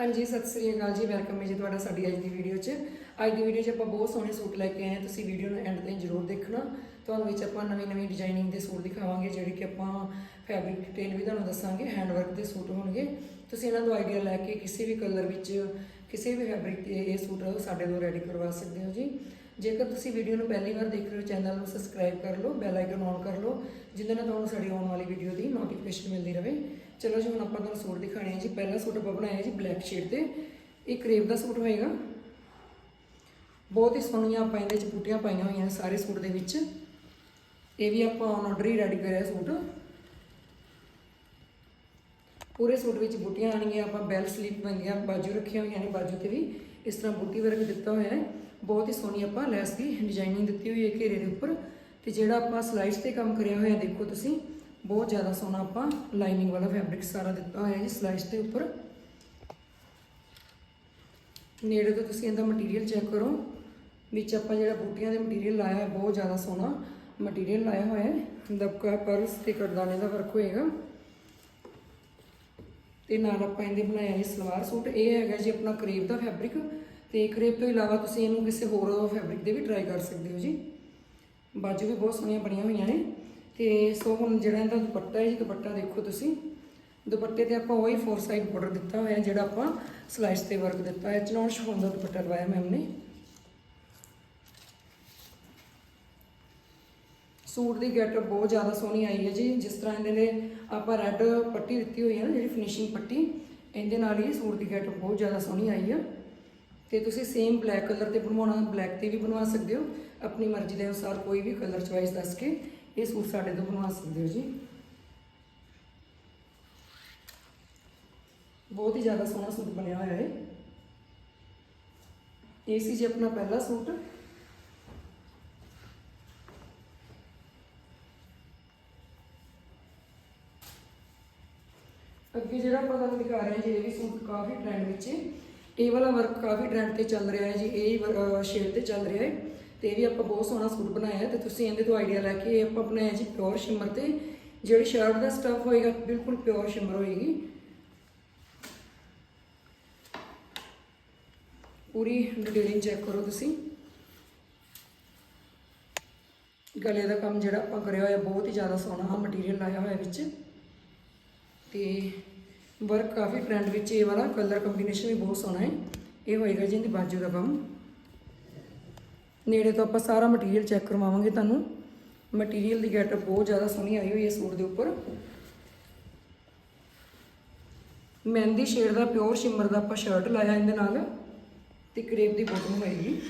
ਹਾਂਜੀ, ਸਤਿ ਸ੍ਰੀ ਅਕਾਲ ਜੀ। ਵੈਲਕਮ ਹੈ ਜੀ ਤੁਹਾਡਾ ਸਾਡੀ ਅੱਜ ਦੀ ਵੀਡੀਓ 'ਚ। ਅੱਜ ਦੀ ਵੀਡੀਓ 'ਚ ਆਪਾਂ ਬਹੁਤ ਸੋਹਣੇ ਸੂਟ ਲੈ ਕੇ ਆਏ ਹਾਂ। ਤੁਸੀਂ ਵੀਡੀਓ ਨੂੰ ਐਂਡ ਤਾਈਂ ਜ਼ਰੂਰ ਦੇਖਣਾ। ਤੁਹਾਨੂੰ ਵਿੱਚ ਆਪਾਂ ਨਵੀਂ ਨਵੀਂ ਡਿਜ਼ਾਈਨਿੰਗ ਦੇ ਸੂਟ ਦਿਖਾਵਾਂਗੇ, ਜਿਹੜੇ ਕਿ ਆਪਾਂ ਫੈਬਰਿਕ ਡਿਟੇਲ ਵੀ ਤੁਹਾਨੂੰ ਦੱਸਾਂਗੇ ਹੈਂਡ ਵਰਕ ਦੇ ਸੂਟ ਹੋਣਗੇ। ਤੁਸੀਂ ਇਹਨਾਂ ਤੋਂ ਆਈਡੀਆ ਲੈ ਕੇ ਕਿਸੇ ਵੀ ਕਲਰ ਵਿੱਚ, ਕਿਸੇ ਵੀ ਫੈਬਰਿਕ ਤੇ ਇਹ ਸੂਟ ਸਾਡੇ ਤੋਂ ਰੈਡੀ ਕਰਵਾ ਸਕਦੇ ਹੋ ਜੀ। ਜੇਕਰ ਤੁਸੀਂ ਵੀਡੀਓ ਨੂੰ ਪਹਿਲੀ ਵਾਰ ਦੇਖ ਰਹੇ ਹੋ ਚੈਨਲ ਨੂੰ ਸਬਸਕ੍ਰਾਈਬ ਕਰ ਲਓ ਬੈਲ ਆਈਕਨ ਔਨ ਕਰ ਲਓ, ਜਿਹਦੇ ਨਾਲ ਤੁਹਾਨੂੰ ਸਾਡੀ ਆਉਣ ਵਾਲੀ ਵੀਡੀਓ ਦੀ ਨੋਟੀਫਿਕੇਸ਼ਨ ਮਿਲਦੀ ਰਹੇ। ਚਲੋ ਜੀ, ਹੁਣ ਆਪਾਂ ਤੁਹਾਨੂੰ ਸੂਟ ਦਿਖਾਣੇ ਆ ਜੀ। ਪਹਿਲਾ ਸੂਟ ਆਪਾਂ ਬਣਾਇਆ ਜੀ ਬਲੈਕ ਸ਼ੇਡ ਤੇ। ਇਹ ਕਰੇਵ ਦਾ ਸੂਟ ਹੋਏਗਾ। ਬਹੁਤ ਹੀ ਸੋਹਣੀਆਂ ਆਪਾਂ ਇਹਦੇ ਵਿੱਚ ਬੂਟੀਆਂ ਪਾਈਆਂ ਹੋਈਆਂ ਨੇ ਸਾਰੇ ਸੂਟ ਦੇ ਵਿੱਚ। ਇਹ ਵੀ ਆਪਾਂ ਔਨ ਆਰਡਰ ਹੀ ਰੈਡੀ ਕਰਿਆ ਸੂਟ। ਪੂਰੇ ਸੂਟ ਵਿੱਚ ਬੂਟੀਆਂ ਆਣਗੀਆਂ ਆਪਾਂ ਬੈਲ ਸਲੀਪ ਬੰਦੀਆਂ ਬਾਜੂ ਰੱਖੀਆਂ ਹੋਈਆਂ ਨੇ ਬਾਜੂ ਤੇ ਵੀ। ਇਸ ਤਰ੍ਹਾਂ ਬੂਟੀ ਵਰਕ ਦਿੱਤਾ ਹੋਇਆ ਹੈ। ਬਹੁਤ ਹੀ ਸੋਹਣੀ ਆਪਾਂ ਲੈਸ ਦੀ ਡਿਜ਼ਾਈਨਿੰਗ ਦਿੱਤੀ ਹੋਈ ਹੈ ਘੇਰੇ ਦੇ ਉੱਪਰ। ਤੇ ਜਿਹੜਾ ਆਪਾਂ ਸਲਾਈਸ ਤੇ ਕੰਮ ਕਰਿਆ ਹੋਇਆ, ਦੇਖੋ ਤੁਸੀਂ। ਬਹੁਤ ਜ਼ਿਆਦਾ ਸੋਹਣਾ ਆਪਾਂ ਲਾਈਨਿੰਗ ਵਾਲਾ ਫੈਬਰਿਕ ਸਾਰਾ ਦਿੱਤਾ ਹੋਇਆ ਜੀ ਸਲਾਈਸ ਦੇ ਉੱਪਰ। ਨੇੜੇ ਤੋਂ ਤੁਸੀਂ ਇਹਦਾ ਮਟੀਰੀਅਲ ਚੈੱਕ ਕਰੋ। ਵਿੱਚ ਆਪਾਂ ਜਿਹੜਾ ਬੂਟੀਆਂ ਦੇ ਮਟੀਰੀਅਲ ਲਾਇਆ ਹੈ ਬਹੁਤ ਜ਼ਿਆਦਾ ਸੋਹਣਾ ਮਟੀਰੀਅਲ ਲਾਇਆ ਹੋਇਆ ਹੈ। ਦਬਕਾ ਪਰਸ ਤੇ ਕਰਦਾਨੇ ਦਾ ਵਰਕ ਹੋਏਗਾ। ਤੇ ਨਾਲ ਆਪਾਂ ਇਹਦੇ ਬਣਾਇਆ ਜੀ ਸਲਵਾਰ ਸੂਟ। ਇਹ ਹੈਗਾ ਜੀ ਆਪਣਾ ਕਰੇਪ ਦਾ ਫੈਬਰਿਕ ਤੇ ਕਰੇਪ ਤੋਂ ਇਲਾਵਾ ਤੁਸੀਂ ਇਹਨੂੰ ਕਿਸੇ ਹੋਰ ਫੈਬਰਿਕ ਦੇ ਵੀ ਟਰਾਈ ਕਰ ਸਕਦੇ ਹੋ ਜੀ। ਬਾਜੂ ਵੀ ਬਹੁਤ ਸੋਹਣੀਆਂ ਬਣੀਆਂ ਹੋਈਆਂ ਨੇ। ਤੇ ਸੋ ਹੁਣ ਜਿਹੜਾ ਇਹਦਾ ਦੁਪੱਟਾ ਹੈ ਜੀ, ਦੁਪੱਟਾ ਦੇਖੋ ਤੁਸੀਂ। ਦੁਪੱਟੇ ਤੇ ਆਪਾਂ ਉਹੀ ਫੋਰ ਸਾਈਡ ਬਾਰਡਰ ਦਿੱਤਾ ਹੋਇਆ, ਜਿਹੜਾ ਆਪਾਂ ਸਲਾਈਸ ਤੇ ਵਰਕ ਦਿੱਤਾ ਹੈ ਚਨੌਨ ਸ਼ਫੋਨ ਦਾ ਦੁਪੱਟਾ ਲਵਾਇਆ ਮੈਮ ਨੇ ਸੂਟ ਦੀ ਗੈਟਅਪ ਬਹੁਤ ਜ਼ਿਆਦਾ ਸੋਹਣੀ ਆਈ ਹੈ ਜੀ। ਜਿਸ ਤਰ੍ਹਾਂ ਇਹਦੇ ਨੇ ਆਪਾਂ ਰੈੱਡ ਪੱਟੀ ਦਿੱਤੀ ਹੋਈ ਹੈ ਨਾ, ਜਿਹੜੀ ਫਿਨਿਸ਼ਿੰਗ ਪੱਟੀ, ਇਹਦੇ ਨਾਲ ਹੀ ਸੂਟ ਦੀ ਗੈਟਅਪ ਬਹੁਤ ਜ਼ਿਆਦਾ ਸੋਹਣੀ ਆਈ ਹੈ ਤੇ ਤੁਸੀਂ ਸੇਮ ਬਲੈਕ ਕਲਰ ਤੇ ਬਣਵਾਉਣਾ ਬਲੈਕ ਤੇ ਵੀ ਬਣਵਾ ਸਕਦੇ ਹੋ। ਆਪਣੀ ਮਰਜ਼ੀ ਦੇ ਅਨੁਸਾਰ ਕੋਈ ਵੀ ਕਲਰ ਚੁਆਇਸ ਦੱਸ ਕੇ ਇਹ ਸੂਟ ਸਾਡੇ ਤੋਂ ਬਣਵਾ ਸਕਦੇ ਹੋ ਜੀ। ਬਹੁਤ ਹੀ ਜ਼ਿਆਦਾ ਸੋਹਣਾ ਸੂਟ ਬਣਿਆ ਹੋਇਆ ਹੈ ਇਹ। ਸੀ ਜੀ ਆਪਣਾ ਪਹਿਲਾ ਸੂਟ। ਅੱਗੇ ਜਿਹੜਾ ਆਪਾਂ ਤੁਹਾਨੂੰ ਦਿਖਾ ਰਹੇ ਹਾਂ ਜੀ, ਇਹ ਵੀ ਸੂਟ ਕਾਫੀ ਟ੍ਰੈਂਡ ਵਿੱਚ ਇਹ ਵਾਲਾ ਵਰਕ ਕਾਫੀ ਟ੍ਰੈਂਡ ਤੇ ਚੱਲ ਰਿਹਾ ਹੈ ਜੀ, ਇਹ ਸ਼ੇਡ ਤੇ ਚੱਲ ਰਿਹਾ ਹੈ। ਤੇ ਇਹ ਵੀ ਆਪਾਂ ਬਹੁਤ ਸੋਹਣਾ ਸੂਟ ਬਣਾਇਆ ਹੈ ਤੇ ਤੁਸੀਂ ਇਹਦੇ ਤੋਂ ਆਈਡੀਆ ਲੈ ਕੇ ਇਹ ਆਪਾਂ ਬਣਾਇਆ ਜੀ ਪਿਓਰ ਸ਼ਿਮਰ ਤੇ। ਜਿਹੜੀ ਸ਼ਰਟ ਦਾ ਸਟਫ ਹੋਏਗਾ ਬਿਲਕੁਲ ਪਿਓਰ ਸ਼ਿਮਰ ਹੋਏਗੀ। ਪੂਰੀ ਡਿਟੇਲਿੰਗ ਚੈੱਕ ਕਰੋ ਤੁਸੀਂ। ਗਲੇ ਦਾ ਕੰਮ ਜਿਹੜਾ ਆਪਾਂ ਕਰਿਆ ਹੋਇਆ ਬਹੁਤ ਹੀ ਜ਼ਿਆਦਾ ਸੋਹਣਾ ਮਟੀਰੀਅਲ ਲਾਇਆ ਹੋਇਆ ਵਿੱਚ। ਤੇ ਵਰਕ ਕਾਫੀ ਟ੍ਰੈਂਡ ਵਿੱਚ ਇਹ ਵਾਲਾ ਕਲਰ ਕੰਬੀਨੇਸ਼ਨ ਵੀ ਬਹੁਤ ਸੋਹਣਾ ਹੈ। ਇਹ ਹੋਏਗਾ ਜੀ ਇਹਦੀ ਬਾਜੂ ਦਾ ਕੰਮ। ਨੇੜੇ ਤੋਂ ਆਪਾਂ ਸਾਰਾ ਮਟੀਰੀਅਲ ਚੈੱਕ ਕਰਵਾਵਾਂਗੇ ਤੁਹਾਨੂੰ। ਮਟੀਰੀਅਲ ਦੀ ਗੈਟਅਪ ਬਹੁਤ ਜ਼ਿਆਦਾ ਸੋਹਣੀ ਆਈ ਹੋਈ ਹੈ ਸੂਟ ਦੇ ਉੱਪਰ। ਮਹਿੰਦੀ ਸ਼ੇਡ ਦਾ ਪਿਓਰ ਸ਼ਿਮਰ ਦਾ ਆਪਾਂ ਸ਼ਰਟ ਲਾਇਆ ਇਹਦੇ ਨਾਲ ਤੇ ਕਰੇਪ ਦੀ ਬੋਟਮ ਹੋਏਗੀ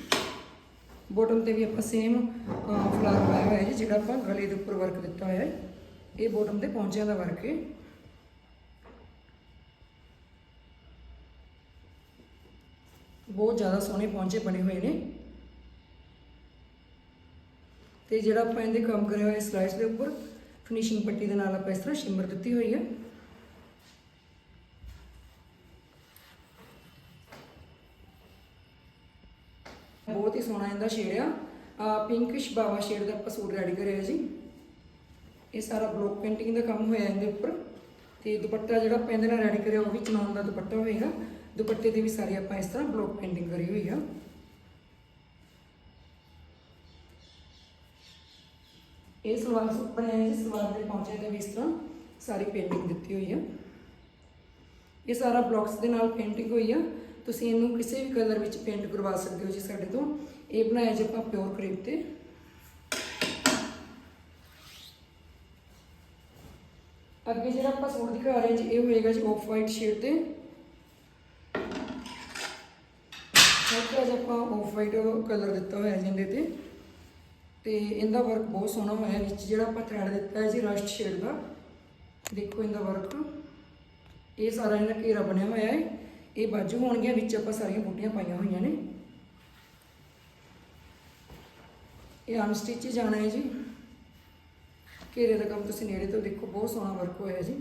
ਬੋਟਮ ਤੇ ਵੀ ਆਪਾਂ ਸੇਮ ਫਲਾਰ ਪਾਇਆ ਹੋਇਆ ਜੀ, ਜਿਹੜਾ ਆਪਾਂ ਗਲੇ ਦੇ ਉੱਪਰ ਵਰਕ ਦਿੱਤਾ ਹੋਇਆ ਹੈ। ਇਹ ਬੋਟਮ ਤੇ ਪੌਂਚਿਆਂ ਦਾ ਵਰਕ ਹੈ। ਬਹੁਤ ਜ਼ਿਆਦਾ ਸੋਹਣੇ ਪੌਂਚੇ ਬਣੇ ਹੋਏ ਨੇ। ਤੇ ਜਿਹੜਾ ਆਪਾਂ ਇਹਦੇ ਕੰਮ ਕਰਿਆ ਹੋਇਆ ਸਲਾਈਸ ਦੇ ਉੱਪਰ ਫਿਨਿਸ਼ਿੰਗ ਪੱਟੀ ਦੇ ਨਾਲ ਆਪਾਂ ਇਸ ਤਰ੍ਹਾਂ ਸ਼ਿਮਰ ਦਿੱਤੀ ਹੋਈ ਹੈ। ਬਹੁਤ ਹੀ ਸੋਹਣਾ ਇਹਦਾ ਸ਼ੇਡ ਆ। ਪਿੰਕਿਸ਼ ਬਾਵਾ ਸ਼ੇਡ ਦਾ ਆਪਾਂ ਸੂਟ ਰੈਡੀ ਕਰਿਆ ਜੀ। ਇਹ ਸਾਰਾ ਬਲੌਕ ਪੇਂਟਿੰਗ ਦਾ ਕੰਮ ਹੋਇਆ ਇਹਦੇ ਉੱਪਰ। ਤੇ ਦੁਪੱਟਾ ਜਿਹੜਾ ਆਪਾਂ ਇਹਦੇ ਨਾਲ ਰੈਡੀ ਕਰਿਆ, ਉਹ ਵੀ ਚਨਾਉਣ ਦਾ ਦੁਪੱਟਾ ਹੋਏਗਾ। ਦੁਪੱਟੇ ਦੇ ਵੀ ਸਾਰੇ ਆਪਾਂ ਇਸ ਤਰ੍ਹਾਂ ਬਲੌਕ ਪੇਂਟਿੰਗ ਕਰੀ ਹੋਈ ਆ। ਇਹ ਸਲਵਾਰ ਸੂਟ ਬਣਾਇਆ ਜੀ, ਸਲਵਾਰ ਦੇ ਪਹੁੰਚੇ ਤੇ ਵੀ ਇਸ ਤਰ੍ਹਾਂ ਸਾਰੀ ਪੇਂਟਿੰਗ ਦਿੱਤੀ ਹੋਈ ਹੈ ਇਹ ਸਾਰਾ ਬਲੌਕਸ ਦੇ ਨਾਲ ਪੇਂਟਿੰਗ ਹੋਈ ਆ। ਤੁਸੀਂ ਇਹਨੂੰ ਕਿਸੇ ਵੀ ਕਲਰ ਵਿੱਚ ਪੇਂਟ ਕਰਵਾ ਸਕਦੇ ਹੋ ਜੀ ਸਾਡੇ ਤੋਂ। ਇਹ ਬਣਾਇਆ ਜੀ ਆਪਾਂ ਪਿਓਰ ਕਰੇਪ ਤੇ। ਅੱਗੇ ਜਿਹੜਾ ਆਪਾਂ ਸੂਟ ਦਿਖਾ ਰਹੇ ਜੀ, ਇਹ ਹੋਏਗਾ ਜੀ ਆਫ ਵਾਈਟ ਸ਼ੇਡ ਤੇ। ਹਲਕਾ ਆਪਾਂ ਆਫ ਵਾਈਟ ਕਲਰ ਦਿੱਤਾ ਹੋਇਆ ਜੀ ਇਹਦੇ ਤੇ। ਤੇ ਇਹਦਾ ਵਰਕ ਬਹੁਤ ਸੋਹਣਾ ਹੋਇਆ ਵਿੱਚ ਜਿਹੜਾ ਆਪਾਂ ਥ੍ਰੈਡ ਦਿੱਤਾ ਹੈ ਜੀ ਰਸਟ ਸ਼ੇਡ ਦਾ, ਦੇਖੋ ਇਹਦਾ ਵਰਕ ਇਹ ਸਾਰਾ ਇਹਦਾ ਘੇਰਾ ਬਣਿਆ ਹੋਇਆ ਹੈ। ਇਹ ਬਾਜੂ ਹੋਣਗੀਆਂ, ਵਿੱਚ ਆਪਾਂ ਸਾਰੀਆਂ ਬੂਟੀਆਂ ਪਾਈਆਂ ਹੋਈਆਂ ਨੇ। ਇਹ ਅਨਸਟਿਚ ਜਾਣਾ ਹੈ ਜੀ। ਘੇਰੇ ਦਾ ਕੰਮ ਤੁਸੀਂ ਨੇੜੇ ਤੋਂ ਦੇਖੋ, ਬਹੁਤ ਸੋਹਣਾ ਵਰਕ ਹੋਇਆ ਜੀ।